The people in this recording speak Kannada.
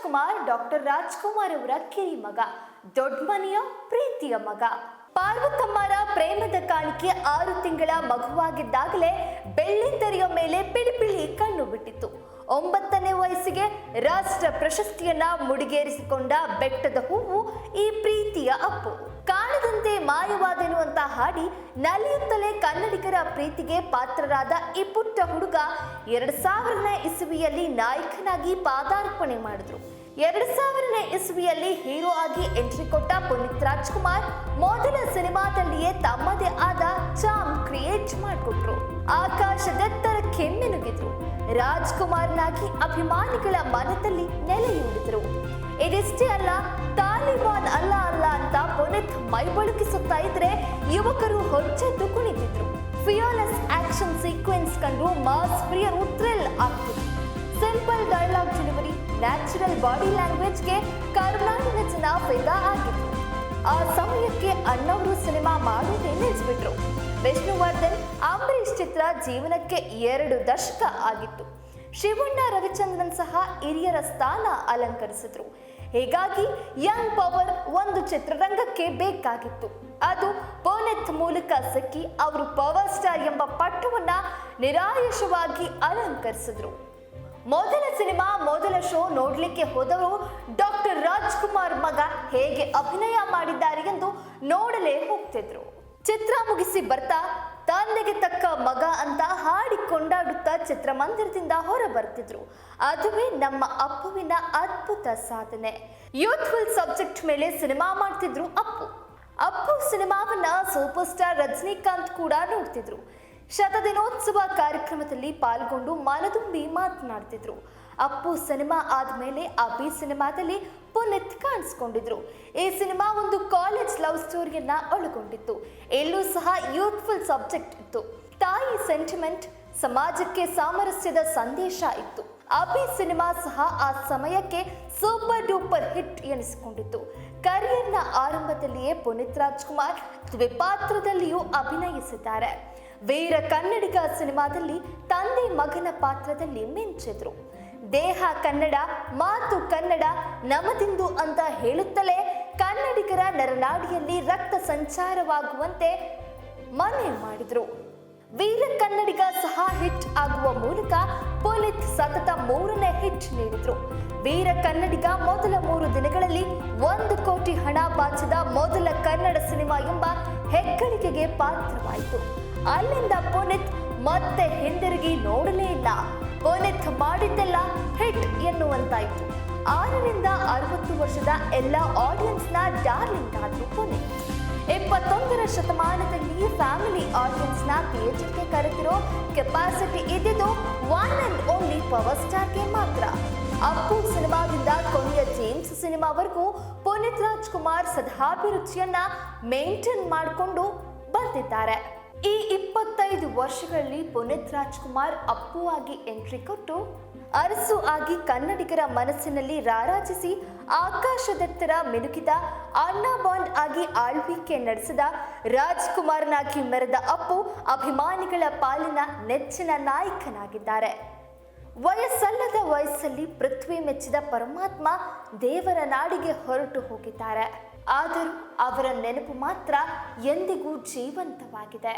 ರಾಜ್ಕುಮಾರ್, ಡಾಕ್ಟರ್ ರಾಜ್ಕುಮಾರ್ ಅವರ ಕಿರಿ ಮಗ ದೊಡ್ಡಮನೆಯ ಪ್ರೀತಿಯ ಮಗ. ಪಾರ್ವತಮ್ಮರ ಪ್ರೇಮದ ಕಾಣಿಕೆ ಆರು ತಿಂಗಳ ಮಗುವಾಗಿದ್ದಾಗಲೇ ಬೆಳ್ಳಿತೆರೆಯ ಮೇಲೆ ಪಿಡಿಪಿಳಿ ಕಣ್ಣು ಬಿಟ್ಟಿತ್ತು. ಒಂಬತ್ತನೇ ವಯಸ್ಸಿಗೆ ರಾಷ್ಟ್ರ ಪ್ರಶಸ್ತಿಯನ್ನ ಮುಡಿಗೇರಿಸಿಕೊಂಡ ಬೆಟ್ಟದ ಹೂವು ಈ ಪ್ರೀತಿಯ ಅಪ್ಪು. ಕಾಣದಂತೆ ಮಾಯವಾದೆನು ಅಂತ ಹಾಡಿ ನಲಿಯುತ್ತಲೇ ಕನ್ನಡಿಗರ ಪ್ರೀತಿಗೆ ಪಾತ್ರರಾದ ಈ ಪುಟ್ಟ ಹುಡುಗ ಎರಡು ಸಾವಿರನೇ ಇಸುವಿಯಲ್ಲಿ ನಾಯಕನಾಗಿ ಪಾದಾರ್ಪಣೆ ಮಾಡಿದ್ರು. ಎರಡು ಸಾವಿರನೇ ಇಸುವಿಯಲ್ಲಿ ಹೀರೋ ಆಗಿ ಎಂಟ್ರಿ ಕೊಟ್ಟ ಪುನೀತ್ ರಾಜ್ಕುಮಾರ್ ಮೊದಲ ಸಿನಿಮಾದಲ್ಲಿಯೇ ತಮ್ಮದೇ ಆದ ಚಾಮ್ ಕ್ರಿಯೇಟ್ ಮಾಡಿಕೊಟ್ರು. ಆಕಾಶದೆತ್ತರ ಕೆಮ್ಮೆನುಗಿದ್ರು ರಾಜ್ಕುಮಾರ್ನಾಗಿ ಅಭಿಮಾನಿಗಳ ಮನದಲ್ಲಿ ನೆಲೆಯೂಡಿದ್ರು ಇದಿಷ್ಟೇ ಅಲ್ಲ, ತಾಲಿಬಾನ್ ಅಲ್ಲ ಅಲ್ಲ ಅಂತ ಪುನೀತ್ ಮೈಬಳುಕಿಸುತ್ತಾ ಇದ್ರೆ ಯುವಕರು ಹೊಚ್ಚೆದ್ದು ಕುಣಿತಿದ್ರು ಫಿಯೋಲೆಸ್ ಆಕ್ಷನ್ ಸೀಕ್ವೆನ್ಸ್ ಕಂಡು ಮಾಸ್ ಪ್ರಿಯರು thrill ಆಗ್ತಿದ್ರು. Simple dialogue delivery natural body ಲ್ಯಾಂಗ್ವೇಜ್ಗೆ Karnataka ಜನ ಫಿದಾ ಆಗಿತ್ತು ಆ ಸಮಯಕ್ಕೆ ಅಣ್ಣವರು ಸಿನಿಮಾ ಮಾಡೋದೇ ನಿಲ್ಲಿಸ್ಬಿಟ್ರು ವಿಷ್ಣುವರ್ಧನ್ ಅಂಬರೀಷ್ ಚಿತ್ರ ಜೀವನಕ್ಕೆ ಎರಡು ದಶಕ ಆಗಿತ್ತು. ಶಿವಣ್ಣ ರವಿಚಂದ್ರನ್ ಸಹ ಹಿರಿಯರ ಸ್ಥಾನ ಅಲಂಕರಿಸಿದ್ರು. ಹೀಗಾಗಿ ಯಂಗ್ ಪವರ್ ಒಂದು ಚಿತ್ರರಂಗಕ್ಕೆ ಬೇಕಾಗಿತ್ತು. ಅದು ಪೋನೆತ್ ಮೂಲಕ ಸಿಕ್ಕಿ ಅವರು ಪವರ್ ಸ್ಟಾರ್ ಎಂಬ ಪಟ್ಟವನ್ನ ನಿರಾಯಶವಾಗಿ ಅಲಂಕರಿಸಿದ್ರು. ಮೊದಲ ಸಿನಿಮಾ, ಮೊದಲ ಶೋ ನೋಡ್ಲಿಕ್ಕೆ ಹೋದವರು ಡಾಕ್ಟರ್ ರಾಜ್ಕುಮಾರ್ ಮಗ ಹೇಗೆ ಅಭಿನಯ ಮಾಡಿದ್ದಾರೆ ಎಂದು ನೋಡಲೇ ಹೋಗ್ತಿದ್ರು. ಚಿತ್ರ ಮುಗಿಸಿ ಬರ್ತಾ ತಂದೆಗೆ ತಕ್ಕ ಮಗ ಅಂತ ಹಾಡಿ ಕೊಂಡಾಡುತ್ತಾ ಚಿತ್ರಮಂದಿರದಿಂದ ಹೊರ ಬರ್ತಿದ್ರು ಅದುವೇ ನಮ್ಮ ಅಪ್ಪುವಿನ ಅದ್ಭುತ ಸಾಧನೆ. ಯೂತ್ಫುಲ್ ಸಬ್ಜೆಕ್ಟ್ ಮೇಲೆ ಸಿನಿಮಾ ಮಾಡ್ತಿದ್ರು ಅಪ್ಪು. ಅಪ್ಪು ಸಿನಿಮಾವನ್ನ ಸೂಪರ್ ಸ್ಟಾರ್ ರಜನಿಕಾಂತ್ ಕೂಡ ನೋಡ್ತಿದ್ರು. ಶತದಿನೋತ್ಸವ ಕಾರ್ಯಕ್ರಮದಲ್ಲಿ ಪಾಲ್ಗೊಂಡು ಮನದುಂಬಿ ಮಾತನಾಡ್ತಿದ್ರು. ಅಪ್ಪು ಸಿನಿಮಾ ಆದ್ಮೇಲೆ ಅಭಿ ಸಿನಿಮಾದಲ್ಲಿ ಪುನೀತ್ ಕಾಣಿಸ್ಕೊಂಡಿದ್ರು ಈ ಸಿನಿಮಾ ಒಂದು ಕಾಲೇಜ್ ಲವ್ ಸ್ಟೋರಿಯನ್ನ ಒಳಗೊಂಡಿತ್ತು ಎಲ್ಲೂ ಸಹ ಯೂತ್ಫುಲ್ ಸಬ್ಜೆಕ್ಟ್ ಇತ್ತು. ತಾಯಿ ಸೆಂಟಿಮೆಂಟ್, ಸಮಾಜಕ್ಕೆ ಸಾಮರಸ್ಯದ ಸಂದೇಶ ಇತ್ತು. ಅಭಿ ಸಿನಿಮಾ ಸಹ ಆ ಸಮಯಕ್ಕೆ ಸೂಪರ್ ಡೂಪರ್ ಹಿಟ್ ಎನಿಸಿಕೊಂಡಿತ್ತು. ಕರಿಯರ್ನ ಆರಂಭದಲ್ಲಿಯೇ ಪುನೀತ್ ರಾಜ್ಕುಮಾರ್ ದ್ವಿಪಾತ್ರದಲ್ಲಿಯೂ ಅಭಿನಯಿಸಿದ್ದಾರೆ. ವೀರ ಕನ್ನಡಿಗ ಸಿನಿಮಾದಲ್ಲಿ ತಂದೆ ಮಗನ ಪಾತ್ರದಲ್ಲಿ ಮಿಂಚಿದ್ರು. ದೇಹ ಕನ್ನಡ, ಮಾತು ಕನ್ನಡ, ನಮದಿಂದು ಅಂತ ಹೇಳುತ್ತಲೇ ಕನ್ನಡಿಗರ ನರನಾಡಿಯಲ್ಲಿ ರಕ್ತ ಸಂಚಾರವಾಗುವಂತೆ ಮನೆ ಮಾಡಿದ್ರು. ವೀರ ಕನ್ನಡಿಗ ಸಹ ಹಿಟ್ ಆಗುವ ಮೂಲಕ ಪುನೀತ್ ಸತತ ಮೂರನೇ ಹಿಟ್ ನೀಡಿದ್ರು. ವೀರ ಕನ್ನಡಿಗ ಮೊದಲ ಮೂರು ದಿನಗಳಲ್ಲಿ ಒಂದು ಕೋಟಿ ಹಣ ಬಾಚಿದ ಮೊದಲ ಕನ್ನಡ ಸಿನಿಮಾ ಎಂಬ ಹೆಗ್ಗಳಿಕೆಗೆ ಪಾತ್ರವಾಯಿತು. ಅಲ್ಲಿಂದ ಪುನೀತ್ ಮತ್ತೆ ಹಿಂದಿರುಗಿ ನೋಡಲೇ ಇಲ್ಲ. ಪುನೀತ್ ಮಾಡಿದ್ದೆಲ್ಲ ಹಿಟ್ ಎನ್ನುವಂತಾಯಿತು. ಆರರಿಂದ ಅರವತ್ತು ವರ್ಷದ ಎಲ್ಲ ಆಡಿಯನ್ಸ್ನ ಡಾರ್ಲಿಂಗ್ ಆದ್ರು ಕೊನೆ. ಇಪ್ಪತ್ತೊಂದರ ಶತಮಾನದಲ್ಲಿ ಫ್ಯಾಮಿಲಿ ಆಡಿಯನ್ಸ್ನ ಥಿಯೇಟರ್ಗೆ ಕರೆತಿರೋ ಕೆಪಾಸಿಟಿ ಇದ್ದಿದ್ದು ಒನ್ ಅಂಡ್ ಓನ್ಲಿ ಪವರ್ ಸ್ಟಾರ್ಗೆ ಮಾತ್ರ. ಅಪ್ಪು ಸಿನಿಮಾದಿಂದ ಕೊನೆಯ ಜೇಮ್ಸ್ ಸಿನಿಮಾವರೆಗೂ ಪುನೀತ್ ರಾಜ್ಕುಮಾರ್ ಸದಾಭಿರುಚಿಯನ್ನ ಮೇಂಟೈನ್ ಮಾಡಿಕೊಂಡು ಬಂದಿದ್ದಾರೆ. ಈ ಇಪ್ಪತ್ತೈದು ವರ್ಷಗಳಲ್ಲಿ ಪುನೀತ್ ರಾಜ್ಕುಮಾರ್ ಅಪ್ಪು ಆಗಿ ಎಂಟ್ರಿ ಕೊಟ್ಟು, ಅರಸು ಆಗಿ ಕನ್ನಡಿಗರ ಮನಸ್ಸಿನಲ್ಲಿ ರಾರಾಜಿಸಿ, ಆಕಾಶದತ್ತರ ಮಿನುಕಿದ ಅಣ್ಣಾ ಬಾಂಡ್ ಆಗಿ ಆಳ್ವಿಕೆ ನಡೆಸಿದ ರಾಜ್ಕುಮಾರ್ನಾಗಿ ಮೆರೆದ ಅಪ್ಪು ಅಭಿಮಾನಿಗಳ ಪಾಲಿನ ನೆಚ್ಚಿನ ನಾಯಕನಾಗಿದ್ದಾರೆ. ವಯಸ್ಸಲ್ಲದ ವಯಸ್ಸಲ್ಲಿ ಪೃಥ್ವಿ ಮೆಚ್ಚಿದ ಪರಮಾತ್ಮ ದೇವರ ನಾಡಿಗೆ ಹೊರಟು ಹೋಗಿದ್ದಾರೆ. ಆದರೂ ಅವರ ನೆನಪು ಮಾತ್ರ ಎಂದಿಗೂ ಜೀವಂತವಾಗಿದೆ.